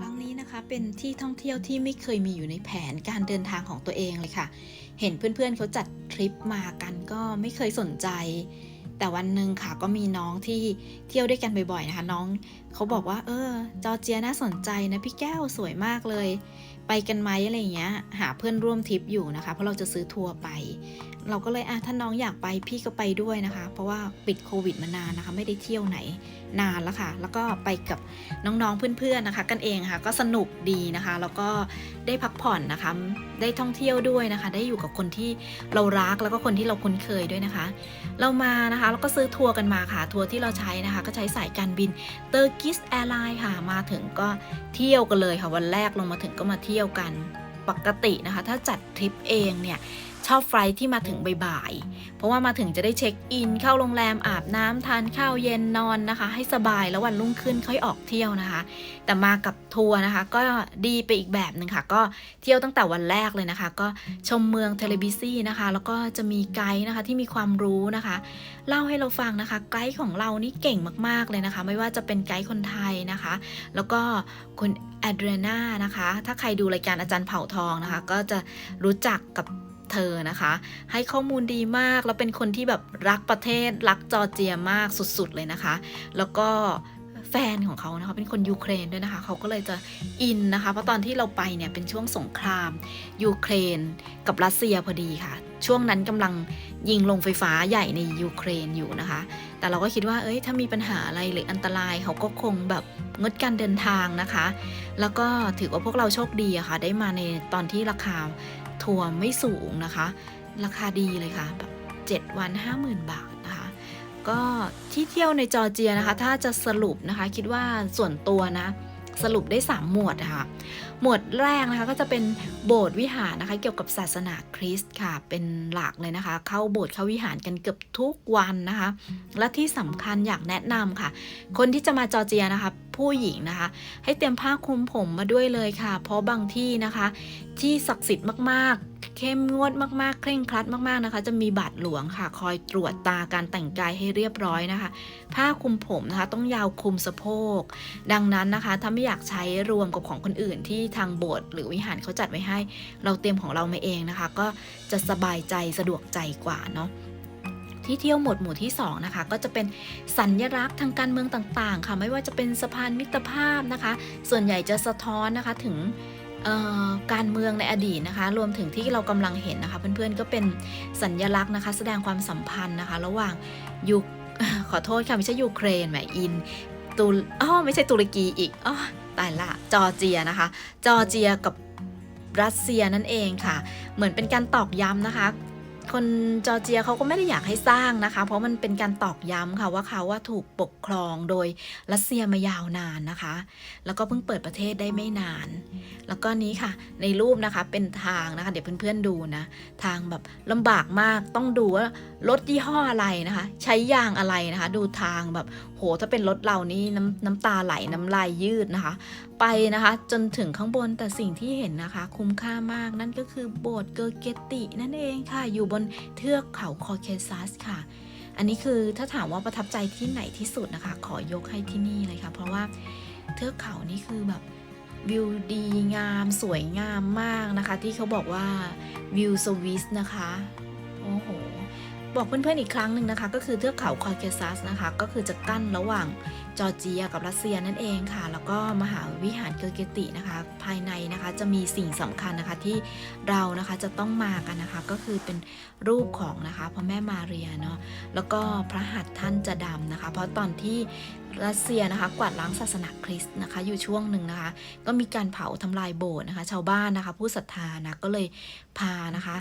ครั้งนี้นะคะ เป็นที่ท่องเที่ยวที่ไม่เคยมีอยู่ในแผนการเดินทางของตัวเองเลยค่ะ เห็นเพื่อนๆเขาจัดทริปมากันก็ไม่เคยสนใจ แต่วันหนึ่งค่ะก็มีน้องที่เที่ยวด้วยกันบ่อยๆนะคะ น้อง เขาบอกว่า เออ จอร์เจียน่าสนใจนะพี่แก้วสวยมากเลย ไปกันไหมอะไรเงี้ย หาเพื่อนร่วมทริปอยู่นะคะ เพราะเราจะซื้อทัวร์ไป เราก็เลยอะถ้าน้องอยากไปพี่ก็ไปด้วยนะคะ เพราะว่าปิดโควิดมานานนะคะ ไม่ได้เที่ยวไหนนานแล้วค่ะ แล้วก็ไปกับน้องๆเพื่อนๆนะคะ กันเองค่ะ ก็สนุกดีนะคะ แล้วก็ได้พักผ่อนนะคะ ได้ท่องเที่ยวด้วยนะคะ ได้อยู่กับคนที่เรารักแล้วก็คนที่เราคุ้นเคยด้วยนะคะ เรามานะคะแล้วก็ซื้อทัวร์กันมาค่ะ ทัวร์ที่เราใช้นะคะ ก็ใช้สายการบิน Turkish Airlines ค่ะ มาถึงก็เที่ยวกันเลยค่ะ วันแรกลงมาถึงก็มาเที่ยวกัน ปกตินะคะ ถ้าจัดทริปเองเนี่ย ชอบไฟลท์ที่มาถึงบ่ายๆ เพราะว่ามาถึงจะได้เช็คอิน เข้าโรงแรมอาบน้ำทานข้าวเย็นนอนนะคะ ให้สบายแล้ววันรุ่งขึ้นค่อยออกเที่ยวนะคะ แต่มากับทัวร์นะคะ ก็ดีไปอีกแบบหนึ่งค่ะ ก็เที่ยวตั้งแต่วันแรกเลยนะคะ ก็ชมเมืองเทเลบิซี่นะคะ แล้วก็จะมีไกด์นะคะที่มีความรู้นะคะ เล่าให้เราฟังนะคะ ไกด์ของเรานี่เก่งมากๆเลยนะคะ ไม่ว่าจะเป็นไกด์คนไทยนะคะ แล้วก็คุณแอดเรนานะคะ ถ้าใครดูรายการอาจารย์เผ่าทองนะคะ ก็จะรู้จักกับ เธอนะคะ ให้ข้อมูลดีมากแล้วเป็นคนที่แบบรักประเทศ รักจอร์เจียมากสุดๆเลยนะคะ แล้วก็แฟนของเขานะคะเป็นคนยูเครนด้วยนะคะ เขาก็เลยจะอินนะคะ เพราะตอนที่เราไปเนี่ยเป็นช่วงสงครามยูเครนกับรัสเซียพอดีค่ะ ช่วงนั้นกำลังยิงลงไฟฟ้าใหญ่ในยูเครนอยู่นะคะ แต่เราก็คิดว่าเอ้ยถ้ามีปัญหาอะไรหรืออันตรายเขาก็คงแบบงดการเดินทางนะคะ แล้วก็ถือว่าพวกเราโชคดีอะค่ะ ได้มาในตอนที่ราคา ทัวร์ไม่สูงนะคะ ราคาดีเลยค่ะแบบ7วัน 50,000 บาทนะคะ ก็ที่เที่ยวในจอร์เจียนะคะ ถ้าจะสรุปนะคะคิดว่าส่วนตัวนะ สรุปได้ 3 หมวดค่ะ หมวดแรกนะคะก็จะเป็นโบสถ์วิหารนะคะเกี่ยวกับศาสนาคริสต์ค่ะ เป็นหลักเลยนะคะ เข้าโบสถ์เข้าวิหารกันเกือบทุกวันนะคะ และที่สำคัญอยากแนะนำค่ะ คนที่จะมาจอร์เจียนะคะผู้หญิงนะคะ ให้เตรียมผ้าคลุมผมมาด้วยเลยค่ะ เพราะบางที่นะคะ ที่ศักดิ์สิทธิ์มากๆ เข้มงวดมากๆ เคร่งครัดมากๆนะคะ จะมีบาทหลวงค่ะ คอยตรวจตาการแต่งกายให้เรียบร้อยนะคะ ผ้าคลุมผมนะคะ ต้องยาวคลุมสะโพก ดังนั้นนะคะ ถ้าไม่อยากใช้รวมกับของคนอื่นที่ทางโบสถ์หรือวิหารเขาจัดไว้ให้ เราเตรียมของเรามาเองนะคะ ก็จะสบายใจสะดวกใจกว่าเนาะที่เที่ยวหมวดหมู่ที่2นะคะก็จะเป็นสัญญลักษณ์ทางการเมืองต่างๆ ค่ะ ไม่ว่าจะเป็นสะพานมิตรภาพนะคะ ส่วนใหญ่จะสะท้อนนะคะถึง การเมืองในอดีตนะคะ รวมถึงที่เรากำลังเห็นนะคะเพื่อนๆก็เป็นสัญญลักษณ์นะคะ แสดงความสัมพันธ์นะคะ ระหว่างยุคขอโทษค่ะไม่ใช่ยูเครนแหมอินตุลอ๋อไม่ใช่ตุรกีอีกอ๋อตายละจอร์เจียนะคะ จอร์เจียกับรัสเซียนั่นเองค่ะ เหมือนเป็นการตอกย้ำนะคะ คนจอร์เจียเขาก็ไม่ได้อยากให้สร้างนะคะ เพราะมันเป็นการตอกย้ำค่ะว่าเขาว่าถูกปกครองโดยรัสเซียมายาวนานนะคะ แล้วก็เพิ่งเปิดประเทศได้ไม่นาน แล้วก็นี้ค่ะในรูปนะคะเป็นทางนะคะ เดี๋ยวเพื่อนๆดูนะ ทางแบบลำบากมากต้องดูว่ารถยี่ห้ออะไรนะคะ ใช้ยางอะไรนะคะ ดูทางแบบโหถ้าเป็นรถเรานี่น้ำน้ำตาไหลน้ำลายยืดนะคะ ไปนะคะ จนถึงข้างบนแต่สิ่งที่เห็นนะคะ คุ้มค่ามากนั่นก็คือโบสถ์เกอร์เกตตินั่นเองค่ะอยู่บนเทือกเขาคอเคซัสค่ะ อันนี้คือถ้าถามว่าประทับใจที่ไหนที่สุดนะคะ ขอยกให้ที่นี่เลยค่ะ เพราะว่าเทือกเขานี่คือแบบวิวดีงามสวยงามมากนะคะ ที่เขาบอกว่าวิวสวิสนะคะโอ้โหบอกเพื่อนๆอีกครั้งหนึ่งนะคะ ก็คือเทือกเขาคอเคซัสนะคะ ก็คือจะกั้นระหว่าง จอร์เจียกับรัสเซียนั่นเองค่ะ แล้วก็มหาวิหารเกอร์เกตินะคะ ภายในนะคะจะมีสิ่งสำคัญนะคะที่เรานะคะจะต้องมากันนะคะ ก็คือเป็นรูปของนะคะพระแม่มาเรียเนาะแล้วก็พระหัตถ์ท่านจะดำนะคะ เพราะตอนที่รัสเซียนะคะกวาดล้างศาสนาคริสต์นะคะ อยู่ช่วงหนึ่งนะคะ ก็มีการเผาทำลายโบสถ์นะคะ ชาวบ้านนะคะ ผู้ศรัทธานะก็เลยพานะคะ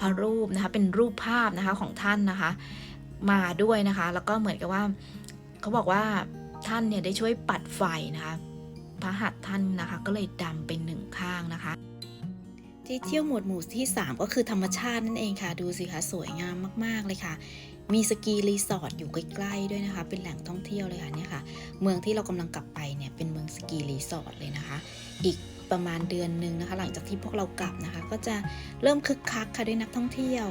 พระรูปนะคะเป็นรูปภาพนะคะของท่านนะคะ มาด้วยนะคะ แล้วก็เหมือนกับว่าเขาบอกว่า ท่านเนี่ยได้ช่วยปัดไฟนะคะพระหัตถ์ท่านนะคะ ก็เลยดำเป็นหนึ่งข้างนะคะ ที่เที่ยวหมวดหมู่ที่ 3 ก็คือธรรมชาตินั่นเองค่ะ ดูสิคะสวยงามมาก ๆ เลยค่ะ มีสกีรีสอร์ทอยู่ใกล้ๆด้วยนะคะ เป็นแหล่งท่องเที่ยวเลยค่ะเนี่ยค่ะ เมืองที่เรากำลังกลับไปเนี่ยเป็นเมืองสกีรีสอร์ทเลยนะคะ อีกประมาณเดือนหนึ่งนะคะ หลังจากที่พวกเรากลับนะคะ ก็จะเริ่มคึกคักค่ะด้วยนักท่องเที่ยว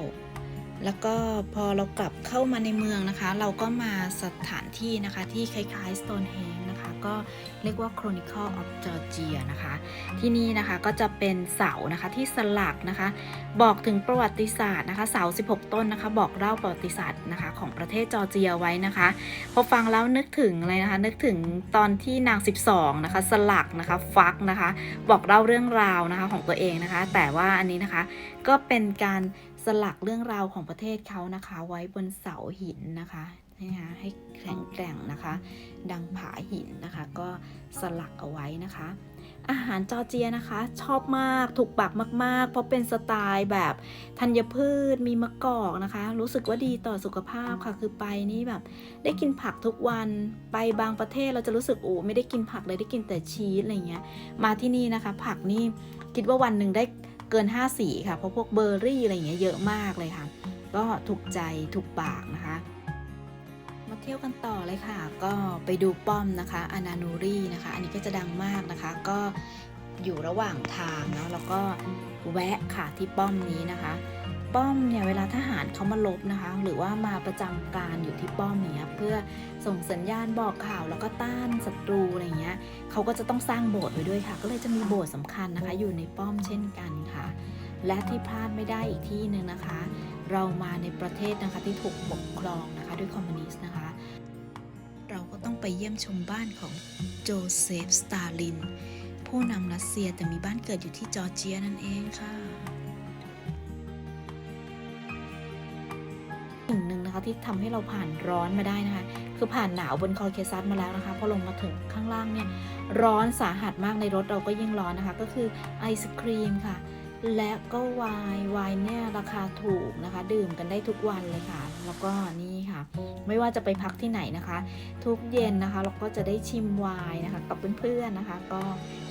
แล้วก็พอเรากลับเข้ามาในเมืองนะคะ เราก็มาสถานที่นะคะที่คล้ายๆ Stonehenge นะคะ ก็เรียกว่า Chronicle of Georgia นะคะ ที่นี่นะคะก็จะเป็นเสานะคะที่สลักนะคะ บอกถึงประวัติศาสตร์นะคะ เสา 16 ต้นนะคะ บอกเล่าประวัติศาสตร์นะคะของประเทศจอร์เจียไว้นะคะ พอฟังแล้วนึกถึงอะไรนะคะ นึกถึงตอนที่นาง 12 นะคะ สลักนะคะฟักนะคะ บอกเล่าเรื่องราวนะคะของตัวเองนะคะ แต่ว่าอันนี้นะคะก็เป็นการ ลักเรื่องราวของประเทศเขานะคะ ไว้บนเสาหินนะคะนะคะให้แข็งแกร่งนะคะ ดังผาหินนะคะ ก็สลักเอาไว้นะคะ อาหารจอร์เจียนะคะ ชอบมากถูกปากมาก ๆ เพราะเป็นสไตล์แบบธัญพืชมีมะกอกนะคะ รู้สึกว่าดีต่อสุขภาพค่ะคือไปนี่แบบ ได้กินผักทุกวันไปบางประเทศเราจะรู้สึกโอ้ไม่ได้กินผักเลยได้กินแต่ชีสอะไรเงี้ยมาที่นี่นะคะ ผักนี่คิดว่าวันหนึ่งได้ เกิน 5 สีค่ะ เพราะพวกเบอร์รี่อะไรเงี้ยเยอะมากเลยค่ะ ก็ถูกใจถูกปากนะคะ มาเที่ยวกันต่อเลยค่ะ ก็ไปดูป้อมนะคะอานานูรีนะคะ อันนี้ก็จะดังมากนะคะ ก็อยู่ระหว่างทางเนาะแล้วก็แวะค่ะที่ป้อมนี้นะคะ ป้อมเนี่ยเวลาทหารเขามาลบนะคะ หรือว่ามาประจำการอยู่ที่ป้อมเนี้ยเพื่อส่งสัญญาณบอกข่าวแล้วก็ต้านศัตรูอะไรเงี้ยเขาก็จะต้องสร้างโบสถ์ไว้ด้วยค่ะ ก็เลยจะมีโบสถ์สำคัญนะคะ อยู่ในป้อมเช่นกันค่ะ และที่พลาดไม่ได้อีกที่หนึ่งนะคะ เรามาในประเทศนะคะที่ถูกปกครองนะคะด้วยคอมมิวนิสต์นะคะ เราก็ต้องไปเยี่ยมชมบ้านของโจเซฟสตาลินผู้นำรัสเซียแต่มีบ้านเกิดอยู่ที่จอร์เจียนั่นเองค่ะ นะคะที่ทำให้เราผ่านร้อนมาได้นะคะ คือผ่านหนาวบนคอเคซัสมาแล้วนะคะพอลงมาถึงข้างล่างเนี่ยร้อนสาหัสมากในรถเราก็ยิ่งร้อนนะคะ ก็คือไอศครีมค่ะ และก็ไวน์ไวน์เนี่ยราคาถูกนะคะ ดื่มกันได้ทุกวันเลยค่ะ แล้วก็นี่ค่ะ ไม่ว่าจะไปพักที่ไหนนะคะ ทุกเย็นนะคะ เราก็จะได้ชิมไวน์นะคะกับเพื่อนๆนะคะ ก็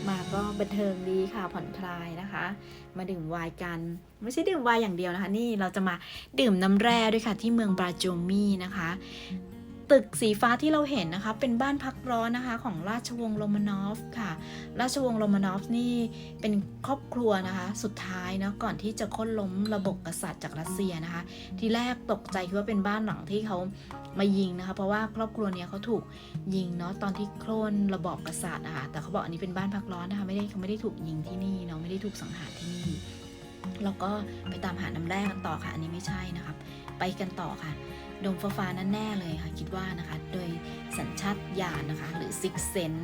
มาก็บันเทิงดีค่ะผ่อนคลายนะคะ มาดื่มไวน์กัน ไม่ใช่ดื่มไวน์อย่างเดียวนะคะ นี่เราจะมาดื่มน้ำแร่ด้วยค่ะที่เมืองบราโจมีนะคะ ตึกสีฟ้าที่เราเห็นนะคะ เป็นบ้านพักร้อนนะคะ ของราชวงศ์โรมานอฟค่ะ ราชวงศ์โรมานอฟนี่เป็นครอบครัวนะคะ สุดท้ายเนาะก่อนที่จะโค่นล้มระบบกษัตริย์จากรัสเซียนะคะ ทีแรกตกใจคิดว่าเป็นบ้านหลังที่เขามายิงนะคะ เพราะว่าครอบครัวเนี้ยเขาถูกยิงเนาะตอนที่โค่นระบอบกษัตริย์นะคะแต่เขาบอกอันนี้เป็นบ้านพักร้อนนะคะไม่ได้เขาไม่ได้ถูกยิงที่นี่เนาะไม่ได้ถูกสังหารที่นี่แล้วก็ไปตามหาน้ำแร่กันต่อค่ะ อันนี้ไม่ใช่นะครับ ไปกันต่อค่ะ ดมฟ้าฟ้านั่นแน่เลยค่ะ คิดว่านะคะ โดยสัญชาตญาณนะคะ หรือซิกเซน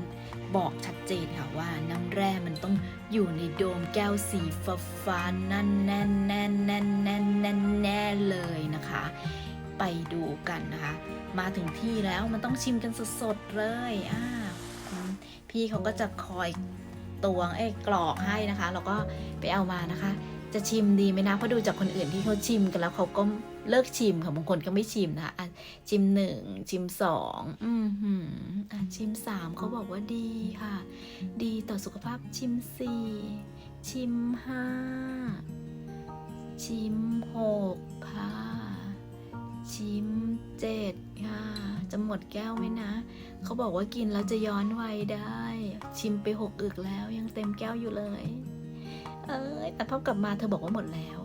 บอกชัดเจนค่ะว่าน้ำแร่มันต้องอยู่ในโดมแก้วสีฟ้าฟ้านั่นแน่นแน่นแน่นแน่นแน่นแน่เลยนะคะ ไปดูกันนะคะ มาถึงที่แล้วมันต้องชิมกันสดๆเลยอ่าพี่เขาก็จะคอยตวงไอ้กรอกให้นะคะ แล้วก็ไปเอามานะคะ จะชิมดีไหมนะเพราะดูจากคนอื่นที่เขาชิมกันแล้วเขาก็เลิกชิมค่ะบางคนก็ไม่ชิมนะคะอะชิมหนึ่งชิมสองอืมหืมอะชิมสามเขาบอกว่าดีค่ะ ดีต่อสุขภาพชิมสี่ชิมห้าชิมหกค่ะ ชิมเจ็ดค่ะ จะหมดแก้วไหมนะ เขาบอกว่ากินแล้วจะย้อนวัยได้ ชิมไปหกอึกแล้วยังเต็มแก้วอยู่เลย เอ้ยแต่พอกลับมาเธอบอกว่าหมดแล้ว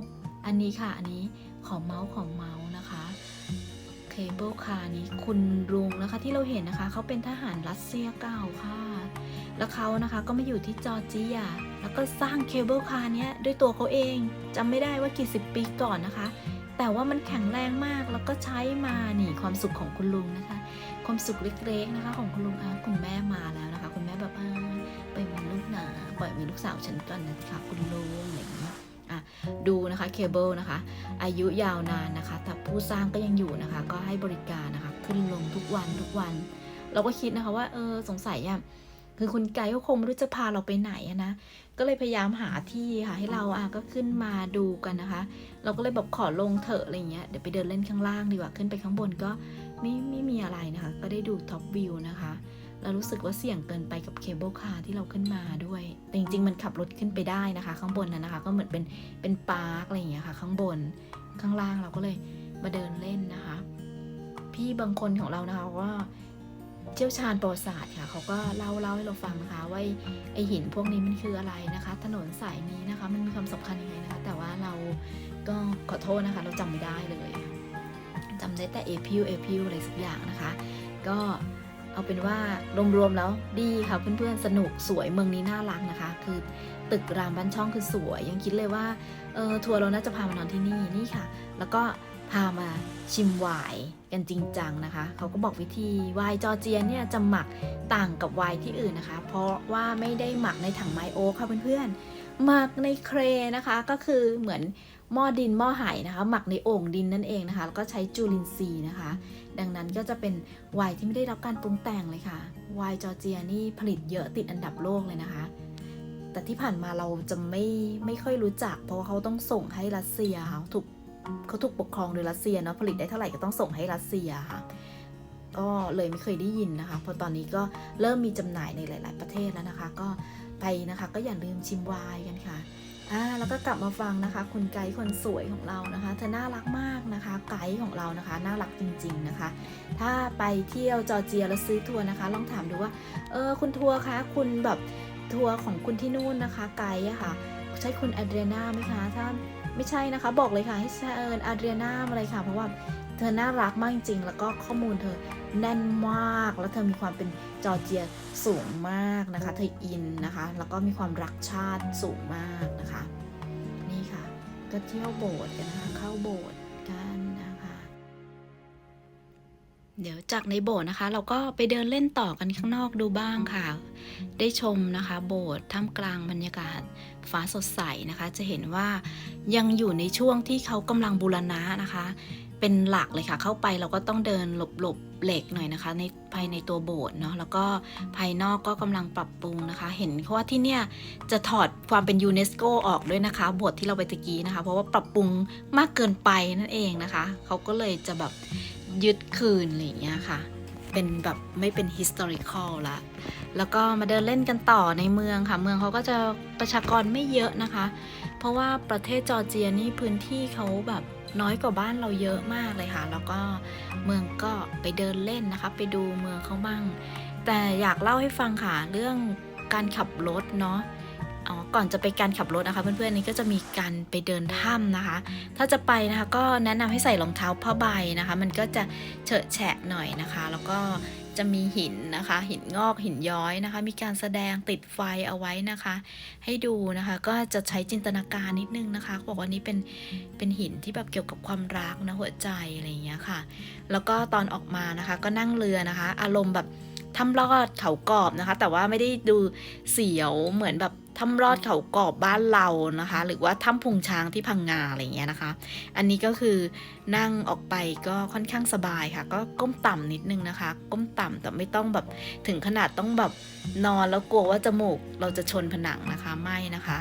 อันนี้ค่ะอันนี้ของเมาส์ของเมาส์นะคะเคเบิลคาร์นี้คุณรุงนะคะที่เราเห็นนะคะเขาเป็นทหารรัสเซียเก่าค่ะ แล้วเขานะคะก็มาอยู่ที่จอร์เจีย แล้วก็สร้างเคเบิลคาร์นี้ด้วยตัวเขาเองจำไม่ได้ว่ากี่สิบปีก่อนนะคะ แต่ว่ามันแข็งแรงมากแล้วก็ใช้มานี่ความสุขของคุณลุงนะคะ ความสุขเล็กๆนะคะ ของคุณลุงอะคุณแม่มาแล้วนะคะ คุณแม่แบบอ่าไปมีลูก หนาปล่อยมีลูกสาวฉันก่อนนะคะคุณลุงอะไรอย่างเงี้ยอะดูนะคะเคเบิลนะคะ อายุยาวนานนะคะ แต่ผู้สร้างก็ยังอยู่นะคะ ก็ให้บริการนะคะ ขึ้นลงทุกวันทุกวัน เราก็คิดนะคะว่าเออสงสัยอะคือคุณไกด์เขาคงไม่รู้จะพาเราไปไหนอะนะ ก็เลยพยายามหาที่ค่ะให้เราอะก็ขึ้นมาดูกันนะคะ เราก็เลยแบบขอลงเถอะอะไรเงี้ย เดี๋ยวไปเดินเล่นข้างล่างดีกว่า ขึ้นไปข้างบนก็ไม่ไม่มีอะไรนะคะ ก็ได้ดูท็อปวิวนะคะ แล้วรู้สึกว่าเสี่ยงเกินไปกับเคเบิลคาร์ที่เราขึ้นมาด้วย แต่จริงๆ มันขับรถขึ้นไปได้นะคะ ข้างบนนั้นนะคะ ก็เหมือนเป็นเป็นปาร์คอะไรอย่างเงี้ยค่ะ ข้างบนข้างล่างเราก็เลยมาเดินเล่นนะคะ พี่บางคนของเรานะคะว่าเชี่ยวชาญประวัติศาสตร์ค่ะเขาก็เล่าเล่าให้เราฟังนะคะว่าไอ้ไอหินพวกนี้มันคืออะไรนะคะ ถนนสายนี้นะคะ มันมีความสำคัญยังไงนะคะ แต่ว่าเราก็ขอโทษนะคะ เราจำไม่ได้เลยจำได้แต่เอพิวเอพิวอะไรสักอย่างนะคะ ก็ เอาเป็นว่ารวมๆแล้วดีค่ะเพื่อนๆสนุกสวยเมืองนี้น่ารักนะคะ คือตึกรามบ้านช่องคือสวย ยังคิดเลยว่าเออทัวร์เราน่าจะพามานอนที่นี่นี่ค่ะ แล้วก็พามาชิมไวน์กันจริงจังนะคะ เขาก็บอกวิธีไวน์จอเจียเนี่ยจะหมักต่างกับไวน์ที่อื่นนะคะ เพราะว่าไม่ได้หมักในถังไมโอค่ะเพื่อนๆหมักในเครนะคะก็คือเหมือน หม้อดินหม้อไหนะคะ หมักในโอ่งดินนั่นเองนะคะ แล้วก็ใช้จูลินทรีย์นะคะ ดังนั้นก็จะเป็นไวน์ที่ไม่ได้รับการปรุงแต่งเลยค่ะไวน์จอร์เจียนี่ผลิตเยอะติดอันดับโลกเลยนะคะ แต่ที่ผ่านมาเราจะไม่ไม่ค่อยรู้จัก เพราะว่าเขาต้องส่งให้รัสเซียค่ะถูกเขาถูกปกครองโดยรัสเซียเนาะผลิตได้เท่าไหร่ก็ต้องส่งให้รัสเซียค่ะก็เลยไม่เคยได้ยินนะคะ เพราะตอนนี้ก็เริ่มมีจำหน่ายในหลาย ๆ ประเทศแล้วนะคะ ก็ไปนะคะก็อย่าลืมชิมไวน์กันค่ะ แล้วก็กลับมาฟังนะคะคุณไกด์คนสวยของเรานะคะเธอน่ารักมากนะคะ ไกด์ของเรานะคะ น่ารักจริง ๆนะคะ ถ้าไปเที่ยวจอร์เจียแล้วซื้อทัวร์นะคะ ลองถามดูว่าเออคุณทัวร์คะคุณแบบทัวร์ของคุณที่นู่นนะคะ ไกด์อะค่ะ ใช่คุณแอดเรียนาไหมคะถ้าไม่ใช่นะคะบอกเลยค่ะให้เชิญแอดเรียนามาเลยค่ะ เพราะว่าเธอน่ารักมากจริงๆแล้วก็ข้อมูลเธอแน่นมาก แล้วเธอมีความเป็นจอร์เจียสูงมากนะคะ เธออินนะคะ แล้วก็มีความรักชาติสูงมากนะคะ ก็เที่ยวโบสถ์กันนะคะเข้าโบสถ์กันนะคะ เดี๋ยวจากในโบสถ์นะคะ เราก็ไปเดินเล่นต่อกันข้างนอกดูบ้างค่ะ ได้ชมนะคะ โบสถ์ท่ามกลางบรรยากาศฟ้าสดใสนะคะ จะเห็นว่ายังอยู่ในช่วงที่เขากำลังบูรณะนะคะ เป็นหลักเลยค่ะ เข้าไปเราก็ต้องเดินหลบหลบเหล็กหน่อยนะคะ ในภายในตัวโบสถ์เนาะแล้วก็ภายนอกก็กำลังปรับปรุงนะคะ เห็นเขาว่าที่เนี่ยจะถอดความเป็นยูเนสโกออกด้วยนะคะโบสถ์ที่เราไปตะกี้นะคะ เพราะว่าปรับปรุงมากเกินไปนั่นเองนะคะเขาก็เลยจะแบบยึดคืนอะไรอย่างเงี้ยค่ะเป็นแบบไม่เป็น historical ละ แล้วก็มาเดินเล่นกันต่อในเมืองค่ะ เมืองเขาก็จะประชากรไม่เยอะนะคะ เพราะว่าประเทศจอร์เจียนี่พื้นที่เขาแบบ น้อยกว่าบ้านเราเยอะมากเลยค่ะ แล้วก็เมืองก็ไปเดินเล่นนะคะ ไปดูเมืองเขาบ้าง แต่อยากเล่าให้ฟังค่ะ เรื่องการขับรถเนาะอ๋อก่อนจะไปการขับรถนะคะ เพื่อนๆนี่ก็จะมีการไปเดินถ้ำนะคะ ถ้าจะไปนะคะก็แนะนำให้ใส่รองเท้าผ้าใบนะคะ มันก็จะเฉอะแฉะหน่อยนะคะ แล้วก็ จะมีหินนะคะ หินงอกหินย้อยนะคะ มีการแสดงติดไฟเอาไว้นะคะ ให้ดูนะคะ ก็จะใช้จินตนาการนิดนึงนะคะบอกว่านี้เป็นเป็นหินที่แบบเกี่ยวกับความรักนะหัวใจอะไรอย่างเงี้ยค่ะ แล้วก็ตอนออกมานะคะ ก็นั่งเรือนะคะ อารมณ์แบบถ้ำลอดเขากรอบนะคะ แต่ว่าไม่ได้ดูเสียวเหมือนแบบถ้ำลอดเขากรอบบ้านเรานะคะ หรือว่าถ้ำพุงช้างที่พังงาอะไรเงี้ยนะคะ อันนี้ก็คือนั่งออกไปก็ค่อนข้างสบายค่ะ ก็ก้มต่ำนิดนึงนะคะ ก้มต่ำแต่ไม่ต้องแบบถึงขนาดต้องแบบนอนแล้วกลัวว่าจมูกเราจะชนผนังนะคะไม่นะคะ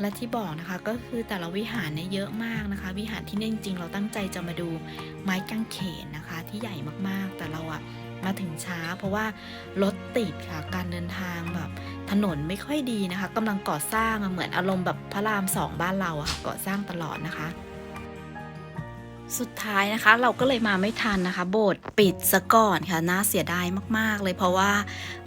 และที่บอกนะคะก็คือแต่ละวิหารเนี่ยเยอะมากนะคะ วิหารที่นี่จริงๆเราตั้งใจจะมาดูไม้กางเขนนะคะ ที่ใหญ่มากๆแต่เราอะ มาถึงช้า เพราะว่ารถติดค่ะ การเดินทางแบบถนนไม่ค่อยดีนะคะกำลังก่อสร้างเหมือนอารมณ์แบบพระรามสองบ้านเราอะค่ะก่อสร้างตลอดนะคะ สุดท้ายนะคะ เราก็เลยมาไม่ทันนะคะ โบสถ์ปิดซะก่อนค่ะน่าเสียดายมากๆ เลยเพราะว่า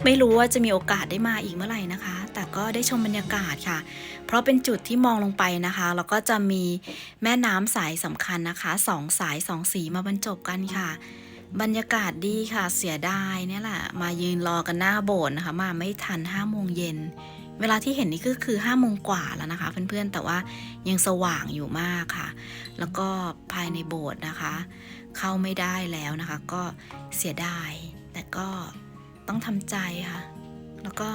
ไม่รู้ว่าจะมีโอกาสได้มาอีกเมื่อไหร่นะคะ แต่ก็ได้ชมบรรยากาศค่ะ เพราะเป็นจุดที่มองลงไปนะคะแล้วก็จะมีแม่น้ำสายสำคัญนะคะสองสายสองสีมาบรรจบกันค่ะ บรรยากาศดีค่ะเสียดายเนี่ยแหละมายืนรอกันหน้าโบสถ์นะคะ มาไม่ทันห้าโมงเย็นเวลาที่เห็นนี่ก็คือห้าโมงกว่าแล้วนะคะ เพื่อนๆแต่ว่ายังสว่างอยู่มากค่ะ แล้วก็ภายในโบสถ์นะคะ เข้าไม่ได้แล้วนะคะ ก็เสียดาย แต่ก็ต้องทำใจค่ะ แล้วก็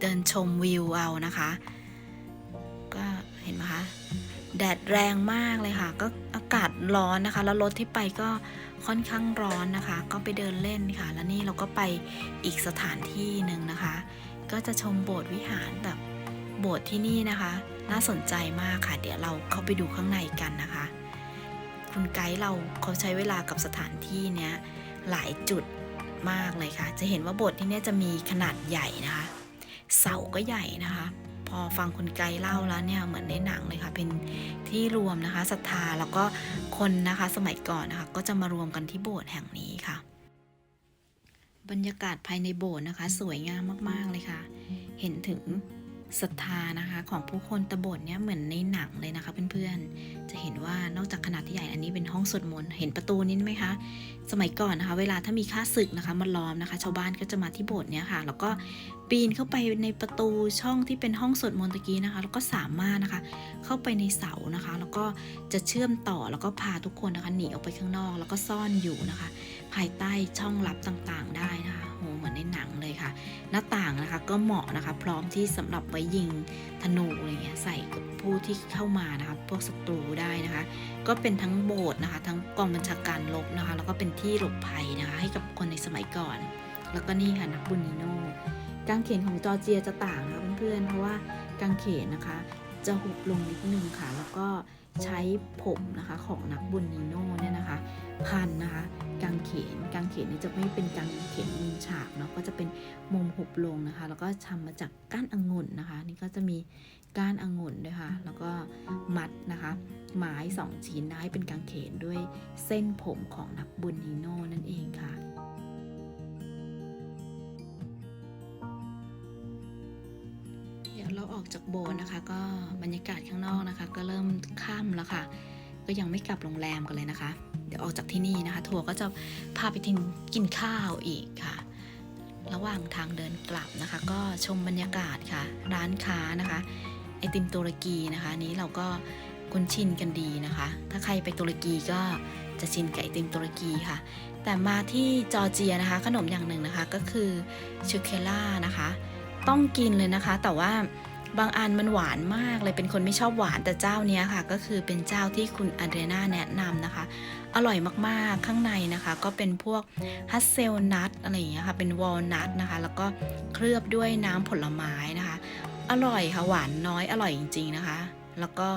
เดินชมวิวเอานะคะ ก็เห็นไหมคะแดดแรงมากเลยค่ะ ก็อากาศร้อนนะคะ แล้วรถที่ไปก็ ค่อนข้างร้อนนะคะ ก็ไปเดินเล่นค่ะ แล้วนี่เราก็ไปอีกสถานที่หนึ่งนะคะ ก็จะชมโบสถ์วิหารแบบโบสถ์ที่นี่นะคะ น่าสนใจมากค่ะ เดี๋ยวเราเข้าไปดูข้างในกันนะคะ คุณไกด์เราเขาใช้เวลากับสถานที่เนี้ยหลายจุดมากเลยค่ะ จะเห็นว่าโบสถ์ที่นี่จะมีขนาดใหญ่นะคะ เสาก็ใหญ่นะคะ อฟังคุณไกด์เล่าแล้วเนี่ยเหมือนในหนังเลยค่ะ เป็นที่รวมนะคะศรัทธาแล้วก็คนนะคะสมัยก่อนนะคะ ก็จะมารวมกันที่โบสถ์แห่งนี้ค่ะ บรรยากาศภายในโบสถ์นะคะ สวยงามมากๆเลยค่ะ เห็นถึง ศรัทธานะคะของผู้คนตะบนเนี่ยเหมือนในหนังเลยนะคะเพื่อนๆ จะเห็นว่านอกจากขนาดที่ใหญ่อันนี้เป็นห้องสวดมนต์เห็นประตูนี้ไหมคะ สมัยก่อนนะคะ เวลาถ้ามีค่าศึกนะคะมาล้อมนะคะ ชาวบ้านก็จะมาที่โบสถ์เนี่ยค่ะ แล้วก็ปีนเข้าไปในประตูช่องที่เป็นห้องสวดมนต์ตะกี้นะคะ แล้วก็สามารถนะคะ เข้าไปในเสานะคะ แล้วก็จะเชื่อมต่อแล้วก็พาทุกคนนะคะหนีออกไปข้างนอก แล้วก็ซ่อนอยู่นะคะ ภายใต้ช่องลับต่างๆ ได้นะคะ หเหมือนในหนังเลยค่ะ หน้าต่างนะคะก็เหมาะนะคะ พร้อมที่สำหรับไว้ยิงธนูอะไรเงี้ยใส่กับผู้ที่เข้ามานะคะพวกศัตรูได้นะคะ ก็เป็นทั้งโบสถ์นะคะ ทั้งกองบัญชาการลบนะคะ แล้วก็เป็นที่หลบภัยนะคะ ให้กับคนในสมัยก่อน แล้วก็นี่ค่ะนักบุญนิโน่กางเขนของจอร์เจียจะต่างนะคะเพื่อนๆเพราะว่ากางเขนนะคะ จะหุบลงนิดนึงค่ะแล้วก็ ใช้ผมนะคะของนักบุญนิโน่เนี่ยนะคะ พันนะคะกางเขนกางเขนนี่จะไม่เป็นกางเขนมุมฉากเนาะก็จะเป็นมุมหุบลงนะคะ แล้วก็ทำมาจากก้านองุ่นนะคะ นี่ก็จะมีก้านองุ่นด้วยค่ะ แล้วก็มัดนะคะไม้สองชิ้นนะให้เป็นกางเขนด้วยเส้นผมของนักบุญนีโน่นั่นเองค่ะ ออกจากโบสถ์นะคะ ก็บรรยากาศข้างนอกนะคะ ก็เริ่มค่ำแล้วค่ะ ก็ยังไม่กลับโรงแรมกันเลยนะคะ เดี๋ยวออกจากที่นี่นะคะ ทัวร์ก็จะพาไปทินกินข้าวอีกค่ะ ระหว่างทางเดินกลับนะคะ ก็ชมบรรยากาศค่ะ ร้านค้านะคะไอติมตุรกีนะคะนนี้เราก็คุ้นชินกันดีนะคะ ถ้าใครไปตุรกีก็จะชินกับไอติมตุรกีค่ะ แต่มาที่จอร์เจียนะคะ ขนมอย่างหนึ่งนะคะก็คือชูเคล่านะคะ ต้องกินเลยนะคะ แต่ว่า บางอันมันหวานมากเลยเป็นคนไม่ชอบหวานแต่เจ้าเนี้ยค่ะ ก็คือเป็นเจ้าที่คุณอเดรนาแนะนำนะคะ อร่อยมากๆข้างในนะคะ ก็เป็นพวกฮัสเซลนัทอะไรอย่างเงี้ยค่ะ เป็นวอลนัทนะคะ แล้วก็เคลือบด้วยน้ำผลไม้นะคะ อร่อยค่ะหวานน้อยอร่อยจริง ๆนะคะ แล้วก็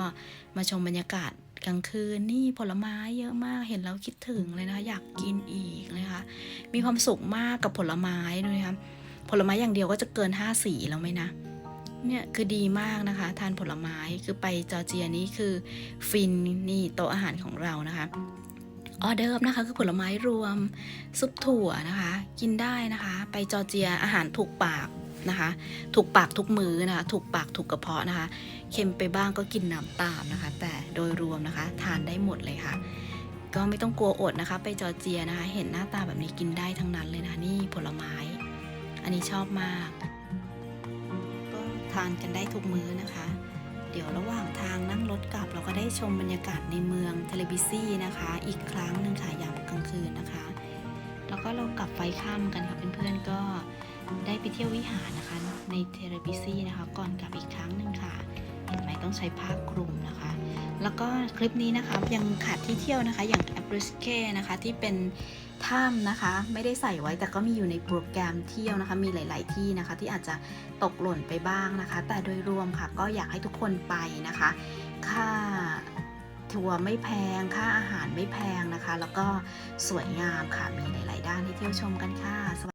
มาชมบรรยากาศกลางคืนนี่ผลไม้เยอะมากเห็นแล้วคิดถึงเลยนะคะ อยากกินอีกเลยค่ะ มีความสุขมากกับผลไม้ด้วยนะคะผลไม้อย่างเดียวก็จะเกินห้าสีแล้วไหมนะ เนี่ยคือดีมากนะคะ ทานผลไม้คือไปจอร์เจียนี่คือฟินนี่โต๊ะอาหารของเรานะคะออเดิร์ฟนะคะคือผลไม้รวมซุปถั่วนะคะ กินได้นะคะ ไปจอร์เจียอาหารถูกปากนะคะถูกปากทุกมือนะคะถูกปากถูกกระเพาะนะคะ เค็มไปบ้างก็กินน้ำตามนะคะ แต่โดยรวมนะคะ ทานได้หมดเลยค่ะ ก็ไม่ต้องกลัวอดนะคะ ไปจอร์เจียนะคะ เห็นหน้าตาแบบนี้กินได้ทั้งนั้นเลยนะคะนี่ผลไม้ อันนี้ชอบมาก ทานกันได้ทุกมื้อนะคะ เดี๋ยวระหว่างทางนั่งรถกลับเราก็ได้ชมบรรยากาศในเมืองเทเลบิซี่นะคะ อีกครั้งหนึ่งค่ะยามกลางคืนนะคะ แล้วก็เรากลับไฟค่ำกันค่ะเพื่อนๆก็ได้ไปเที่ยววิหารนะคะ ในเทเลบิซี่นะคะ ก่อนกลับอีกครั้งหนึ่งค่ะ เห็นไหมต้องใช้ผ้าคลุมนะคะ แล้วก็คลิปนี้นะคะยังขาดที่เที่ยวนะคะ อย่างแอปริสเคนะคะที่เป็นถ้ำนะคะ ไม่ได้ใส่ไว้แต่ก็มีอยู่ในโปรแกรมเที่ยวนะคะ มีหลาย ๆ ที่นะคะ ที่อาจจะตกหล่นไปบ้างนะคะ แต่โดยรวมค่ะก็อยากให้ทุกคนไปนะคะ ค่าทัวร์ไม่แพง ค่าอาหารไม่แพงนะคะ แล้วก็สวยงามค่ะ มีหลาย ๆ ด้านให้เที่ยวชมกันค่ะสวัสดี